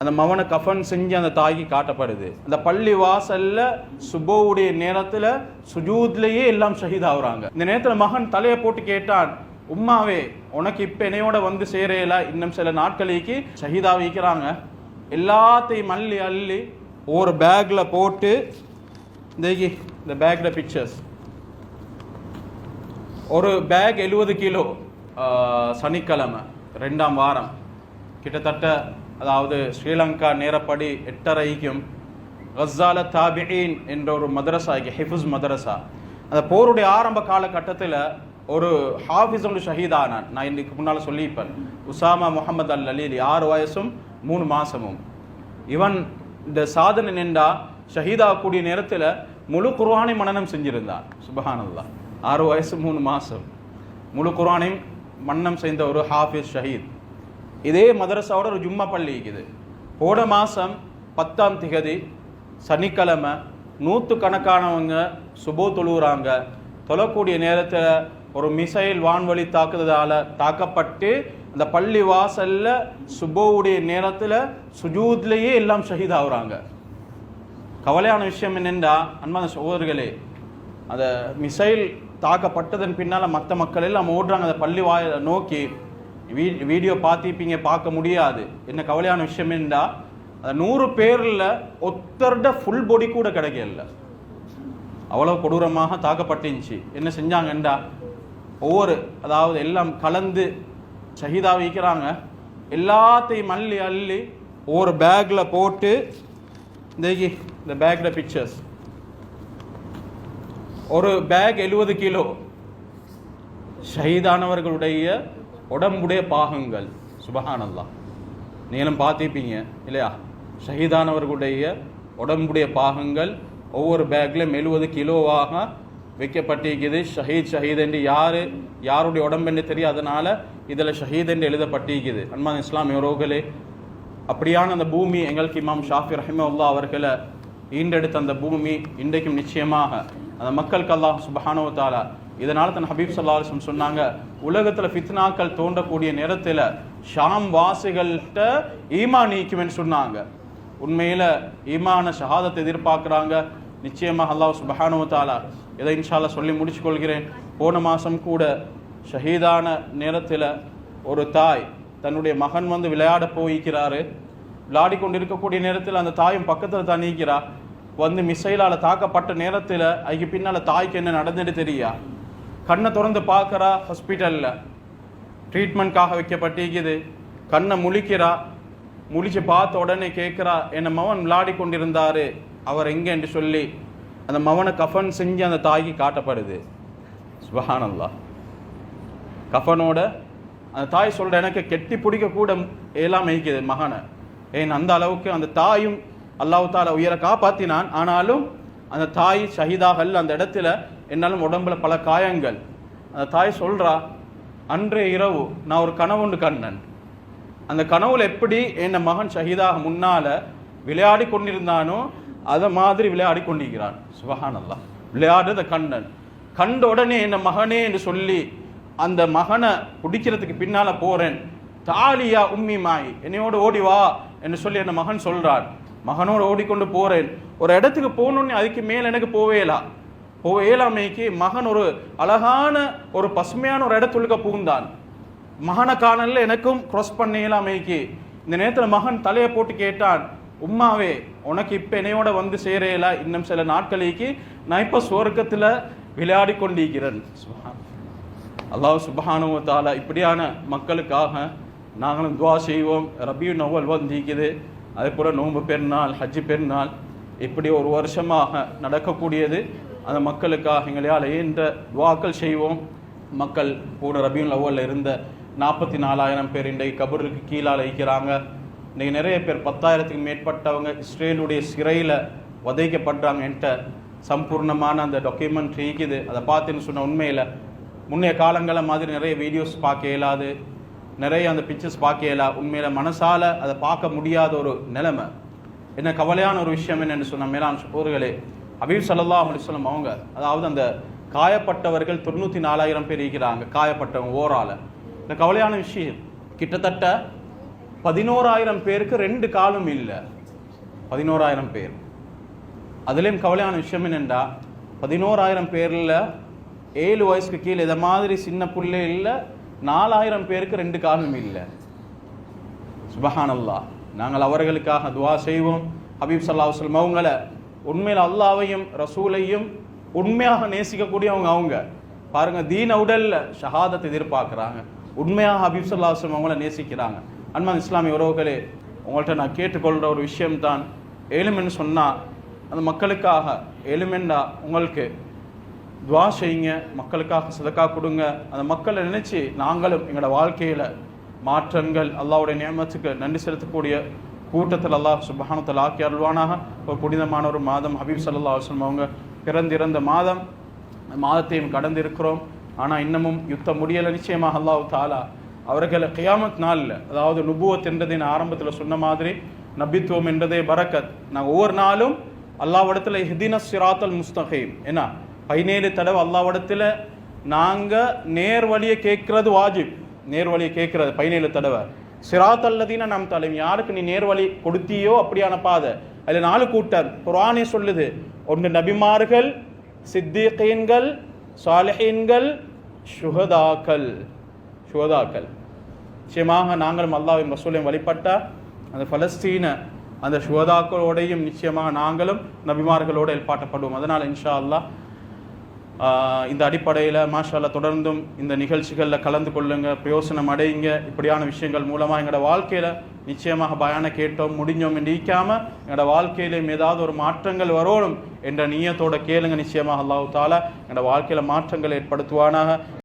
அந்த மவனை கஃன் செஞ்சு அந்த தாய்க்கு காட்டப்படுது. அந்த பள்ளி வாசல்ல சுபோவுடைய நேரத்துல சுஜூத்லயே எல்லாம் ஷஹீதாகுறாங்க இந்த நேரத்துல மகன் தலையை போட்டு கேட்டான் உம்மாவே உனக்கு இப்ப என்னையோட வந்து சேரையில இன்னும் சில நாட்களுக்கு ஷஹீதா வைக்கிறாங்க. எல்லாத்தையும் அள்ளி அள்ளி ஒரு பேக்ல போட்டு இந்த இந்த பேக்ல பிக்சர்ஸ் ஒரு பேக் எழுபது கிலோ ஆஹ், சனிக்கிழமை ரெண்டாம் வாரம். கிட்டத்தட்ட அதாவது ஸ்ரீலங்கா நேரப்படி எட்டரைக்கும் கஸ்ஸால தாபியின் என்ற ஒரு மதரசா ஹிஃபுஸ் மதரசா. அந்த போருடைய ஆரம்ப காலகட்டத்தில் ஒரு ஹாஃபிஸ் ஒன்று ஷஹீதானான். நான் இன்னைக்கு முன்னால் சொல்லியிருப்பேன். உசாமா முகமது அல் அலீலி ஆறு வயசும் மூணு மாதமும் இவன் இந்த சாதனை நின்றா ஷஹீதா கூடிய நேரத்தில் முழு குர்வானை மன்னனம் செஞ்சிருந்தான். சுபஹானல்லாஹ் ஆறு வயசு மூணு மாதம் முழு குர்வானையும் மன்னம் செய்த ஒரு ஹாஃபிஸ் ஷஹீத். இதே மதரசாவோட ஒரு ஜும்மா பள்ளி இருக்குது. போன மாதம் பத்தாம் திகதி சனிக்கிழமை நூற்று கணக்கானவங்க சுபோ தொழுகிறாங்க தொழக்கூடிய நேரத்தில் ஒரு மிசைல் வான்வழி தாக்குதலால் தாக்கப்பட்டு அந்த பள்ளி வாசலில் சுபோவுடைய நேரத்தில் சுஜூத்லேயே எல்லாம் ஷஹீதாகிறாங்க கவலையான விஷயம் என்னென்றா அன்பான சகோதரர்களே அந்த மிசைல் தாக்கப்பட்டதன் பின்னால் மற்ற மக்கள் எல்லாம் ஓடுறாங்க. அந்த பள்ளி வாயை நோக்கி வீடியோ பார்த்திப்பீங்க பார்க்க முடியாது. என்ன கவலையான விஷயம் என்னடா நூறு பேரில் ஒத்தர்ட ஃபுல் பொடி கூட கிடைக்கல. அவ்வளோ கொடூரமாக தாக்கப்பட்டுச்சு என்ன செஞ்சாங்கண்டா ஒவ்வொரு அதாவது எல்லாம் கலந்து ஷஹீதா வைக்கிறாங்க. எல்லாத்தையும் அள்ளி அள்ளி ஒவ்வொரு பேக்கில் போட்டு இந்த இந்த பேக்கில் பிக்சர்ஸ் ஒரு பேக் எழுபது கிலோ. ஷஹீதானவர்களுடைய உடம்புடைய பாகங்கள். சுபஹானல்லாஹ் நீங்களும் பார்த்திருப்பீங்க இல்லையா? ஷஹீதானவர்களுடைய உடம்புடைய பாகங்கள் ஒவ்வொரு பேக்கில் எழுபது கிலோவாக வைக்கப்பட்டிருக்குது. ஷஹீத் ஷஹீத் என்று யார் யாருடைய உடம்பு என்று தெரியும் அதனால் இதில் ஷஹீத் என்று எழுதப்பட்டிருக்குது. அன்மான் இஸ்லாம் உறவுகளே அப்படியான அந்த பூமி எங்களுக்கு இமாம் ஷாஃபி ரஹிமல்லா அவர்களை ஈண்டெடுத்த அந்த பூமி இன்றைக்கும் நிச்சயமாக அந்த மக்களுக்கு அல்லாஹ் சுபஹானவ தாலா இதனால தன் ஹபீப் ஸல்லல்லாஹு சொன்னாங்க உலகத்துல ஃபித்னாக்கள் தோண்டக்கூடிய நேரத்தில் ஷாம் வாசிகள்கிட்ட ஈமா நீக்குமென்னு சொன்னாங்க. உண்மையில ஈமான ஷஹாதத்தை எதிர்பார்க்குறாங்க. நிச்சயமாக அல்லாஹ் சுபஹானவ தாலா இதை இன்ஷால்லா சொல்லி முடிச்சு கொள்கிறேன் போன மாதம் கூட ஷஹீதான நேரத்தில் ஒரு தாய் தன்னுடைய மகன் வந்து விளையாட போய்க்கிறாரு விளையாடி கொண்டு இருக்கக்கூடிய நேரத்தில் அந்த தாயும் பக்கத்தில் தான் நீக்கிறார். வந்து மிசைலால் தாக்கப்பட்ட நேரத்தில் அதுக்கு பின்னால் தாய்க்கு என்ன நடந்துட்டு தெரியா? கண்ணை திறந்து பார்க்குறா ஹாஸ்பிட்டலில் ட்ரீட்மெண்ட்காக வைக்கப்பட்டிருக்குது. கண்ணை முழிக்கிறா முழிச்சு பார்த்த உடனே கேட்குறா என்னை மவன் விளையாடி கொண்டிருந்தார்? அவர் எங்கேன்று சொல்லி. அந்த மவனை கஃபன் செஞ்சு அந்த தாய்க்கு காட்டப்படுது. சுபஹானல்லாஹ். கஃபனோட அந்த தாய் சொல்கிற எனக்கு கெட்டி பிடிக்க கூட எல்லாம் இருக்குது மகனை. ஏன் அந்த அளவுக்கு அந்த தாயும் அல்லாஹ் தாலா உயிரை காப்பாத்தினான். ஆனாலும் அந்த தாய் ஷஹீதாகல் அந்த இடத்துல என்னாலும் உடம்புல பல காயங்கள். அந்த தாய் சொல்றா அன்றைய இரவு நான் ஒரு கனவு ஒன்று கண்ணன் அந்த கனவுல எப்படி என் மகன் ஷஹீதாக முன்னால விளையாடி கொண்டிருந்தானோ அதை மாதிரி விளையாடி கொண்டிருக்கிறான். சுபஹானல்லாஹ். விளையாடுறத கண்ணன் கண்ட உடனே என்ன மகனே என்று சொல்லி அந்த மகனை பிடிக்கிறதுக்கு பின்னால போறேன். தாலியா உம்மி மாய் என்னையோடு ஓடி வா என்று சொல்லி என்ன மகன் சொல்றான். மகனோடு ஓடிக்கொண்டு போகிறேன் ஒரு இடத்துக்கு போகணுன்னு அதுக்கு மேல் எனக்கு போவேலா போவேலாமைக்கு மகன் ஒரு அழகான ஒரு பசுமையான ஒரு இடத்துள்ளுக்க புகுந்தான். மகனை காணல எனக்கும் cross பண்ணலாமைக்கு இந்த நேரத்தில் மகன் தலையை போட்டு கேட்டான் உம்மாவே உனக்கு இப்போ என்னையோட வந்து சேரையில இன்னும் சில நாட்களுக்கு நான் இப்போ சுவர்க்கத்தில் விளையாடி கொண்டிருக்கிறேன். அல்லாஹ் சுபஹானுவ இப்படியான மக்களுக்காக நாங்களும் துவா செய்வோம். ரபியூ நவல் வந்திருக்குது. அதே போல் நோன்பு பெருநாள் ஹஜ்ஜி பெருநாள் இப்படி ஒரு வருஷமாக நடக்கக்கூடியது. அந்த மக்களுக்காக எங்களால் இயன்ற துவாக்கள் செய்வோம். மக்கள் கூட ரபியுல் அவ்வல்ல இருந்த நாற்பத்தி நாலாயிரம் பேர் இன்றைக்கு கபருக்கு கீழால் இருக்கிறாங்க இன்றைக்கி நிறைய பேர் பத்தாயிரத்துக்கு மேற்பட்டவங்க இஸ்ரேலுடைய சிறையில் உதைக்கப்படுறாங்க என்கிட்ட சம்பூர்ணமான அந்த டாக்குமெண்ட் இருக்குது. அதை பார்த்துன்னு சொன்ன உண்மையில் முன்னைய காலங்களை மாதிரி நிறைய வீடியோஸ் பார்க்க இயலாது. நிறைய அந்த பிக்சர்ஸ் பார்க்கல உண்மையில உண்மையில் மனசால அதை பார்க்க முடியாத ஒரு நிலைமை. என்ன கவலையான ஒரு விஷயம் என்னென்னு சொன்ன மேலான சகோதரர்களே அபீப் சல்லா அலிஸ்லம் அவங்க அதாவது அந்த காயப்பட்டவர்கள் தொண்ணூற்றி நாலாயிரம் பேர் இருக்கிறாங்க காயப்பட்டவங்க ஓரால இந்த கவலையான விஷயம் கிட்டத்தட்ட பதினோராயிரம் பேருக்கு ரெண்டு காலும் இல்லை. பதினோராயிரம் பேர். அதுலேயும் கவலையான விஷயம் என்னென்றா பதினோராயிரம் பேரில் ஏழு வயசுக்கு கீழே இதை மாதிரி சின்ன பிள்ளை இல்லை நாலாயிரம் பேருக்கு ரெண்டு காலம் இல்லை. சுபஹானல்லா நாங்கள் அவர்களுக்காக துவா செய்வோம். ஹபீப் சல்லா வஸ்லம் அவங்கள உண்மையில் அல்லாவையும் ரசூலையும் உண்மையாக நேசிக்கக்கூடியவங்க அவங்க. பாருங்கள் தீன உடலில் ஷஹாதத்தை எதிர்பார்க்குறாங்க. உண்மையாக ஹபீப் சல்லா வஸ்லம் அவங்கள நேசிக்கிறாங்க. அன்பான் இஸ்லாமிய உறவுகளே உங்கள்கிட்ட நான் கேட்டுக்கொள்கிற ஒரு விஷயம்தான். ஏழுமென்னு சொன்னால் அந்த மக்களுக்காக எலுமெண்டா உங்களுக்கு துவா செய்யுங்க மக்களுக்காக சதக்கா கொடுங்க. அந்த மக்களை நினைச்சு நாங்களும் எங்களோட வாழ்க்கையில மாற்றங்கள் அல்லாஹ்வுடைய நியமத்துக்கு நன்றி செலுத்தக்கூடிய கூட்டத்தில் அல்லாஹ் சுபஹானத்தில் ஆக்கி அருள்வானாக. ஒரு புனிதமான ஒரு மாதம் ஹபீப் சல்லா வஸ்லம் அவங்க பிறந்திருந்த மாதம். அந்த மாதத்தையும் கடந்து இருக்கிறோம் ஆனால் இன்னமும் யுத்தம் முடியலை. நிச்சயமாக அல்லாஹ் தாலா அவர்களை கியாமத் நாளில் அதாவது நுபுவத் என்றது நான் ஆரம்பத்தில் சொன்ன மாதிரி நபித்துவம் என்றதே பரக்கத். நான் ஒவ்வொரு நாளும் அல்லாவிடத்தில் ஹிதின சிராத்தல் முஸ்தகீம். ஏன்னா பதினேழு தடவை அல்லாவிடத்தில் நாங்கள் நேர் வழியை கேட்குறது வாஜிப். நேர் வழியை கேட்குறது பதினேழு தடவை. சிராத் அல்லதீன நம் தலைவி யாருக்கு நீ நேர் வழி கொடுத்தியோ அப்படியான பாதை. அதில் நாலு கூட்டம். குரானே சொல்லுது ஒன்று நபிமார்கள் சித்திகீன்கள் சாலஹீன்கள் சுகதாக்கள் சுகதாக்கள் நிச்சயமாக நாங்களும் அல்லாவின் ரசூலையும் வழிபட்டால் அந்த பலஸ்தீன அந்த சுகதாக்களோடையும் நிச்சயமாக நாங்களும் நபிமார்களோடு ஏற்பாட்டப்படுவோம். அதனால் இன்ஷா அல்லாஹ் இந்த அடிப்படையில் மாஷா தொடர்ந்தும் இந்த நிகழ்ச்சிகளில் கலந்து கொள்ளுங்க பிரயோசனம் அடையுங்க. இப்படியான விஷயங்கள் மூலமாக எங்களோட வாழ்க்கையில் நிச்சயமாக பயான கேட்டோம் முடிஞ்சோம் என்று ஈக்காம எங்களோட வாழ்க்கையிலும் ஏதாவது ஒரு மாற்றங்கள் வரணும் என்ற நீயத்தோட கேளுங்க நிச்சயமாக அல்லாஹு தாலா. எங்களோட வாழ்க்கையில் மாற்றங்கள் ஏற்படுத்துவானாக.